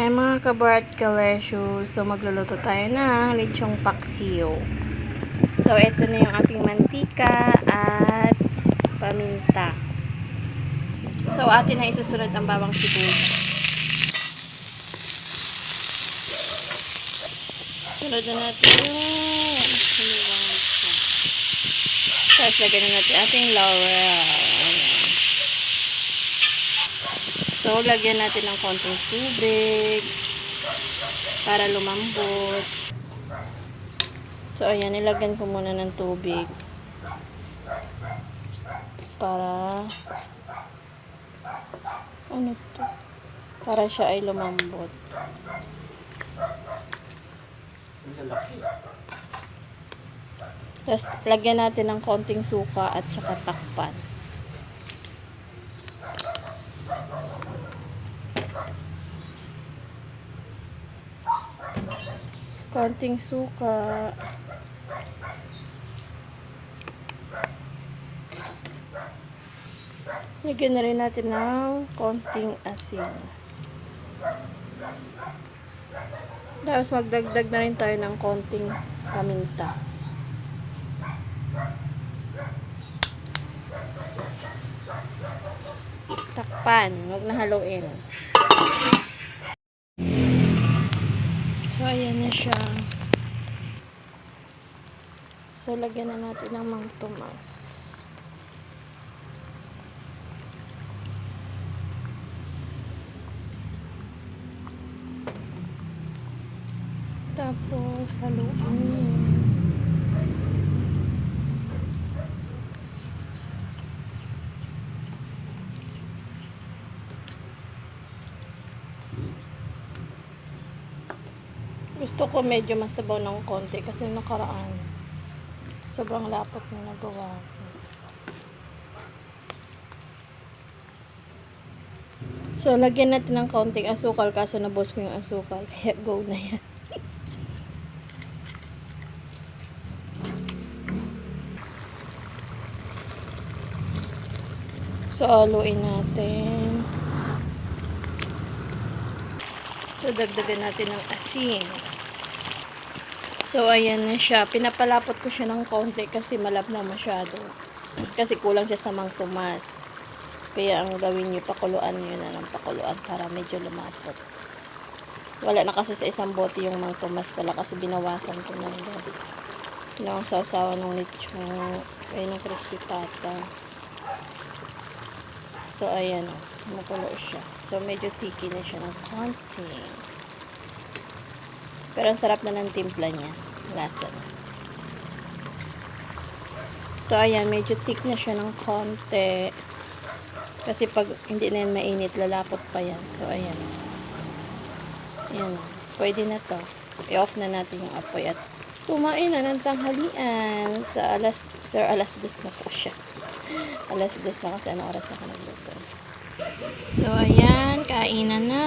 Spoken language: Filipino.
Hi mga kabart kalesyo. So magluluto tayo ng lechong paksiyo. So ito na yung ating mantika at paminta. So atin na isusunod ang bawang sibuyas. Sunod na natin yung siniwang lechon. Tapos lagyan na natin ating laurel. Ayan. So, lagyan natin ng konting tubig para lumambot. So, ayan, nilagyan ko muna ng tubig para ano to? Para siya ay lumambot. Tapos, lagyan natin ng konting suka at saka takpan. Konting suka. Lagyan na rin natin ng konting asin. Tapos magdagdag na rin tayo ng konting paminta. Takpan, huwag na haluin. So, ayan na siya. So, lagyan na natin ng mang tumas. Tapos, haluin. Gusto ko medyo masabaw ng konti kasi nakaraan. Sobrang lapot na nagawa ko. So, lagyan natin ng konting asukal kaso nabos ko yung asukal. Kaya go na yan. So, aluin natin. So, dagdagan natin ng asin. So, ayan na siya. Pinapalapot ko siya ng konti kasi malap na masyado. Kasi kulang siya sa mang tumas. Kaya ang gawin nyo, pakuluan nyo na ng pakuluan para medyo lumapot. Wala na kasi sa isang bote yung mang tumas pala kasi binawasan ko na yun. Yung sausawa ng lechong, ay ng crispy pata. So, ayan o. Makulo siya. So, medyo tiki na siya ng konti. Pero ang sarap na ng timpla niya. Lasa na. So, ayan. Medyo thick na siya ng konti. Kasi pag hindi na yan mainit, lalapot pa yan. So, ayan. Ayan. Pwede na to. I-off na natin yung apoy at kumain na ng tanghalian sa alas, or alas dos na po siya. Alas 10 na kasi ano oras na ako nagluto. So, ayan. Kainan na.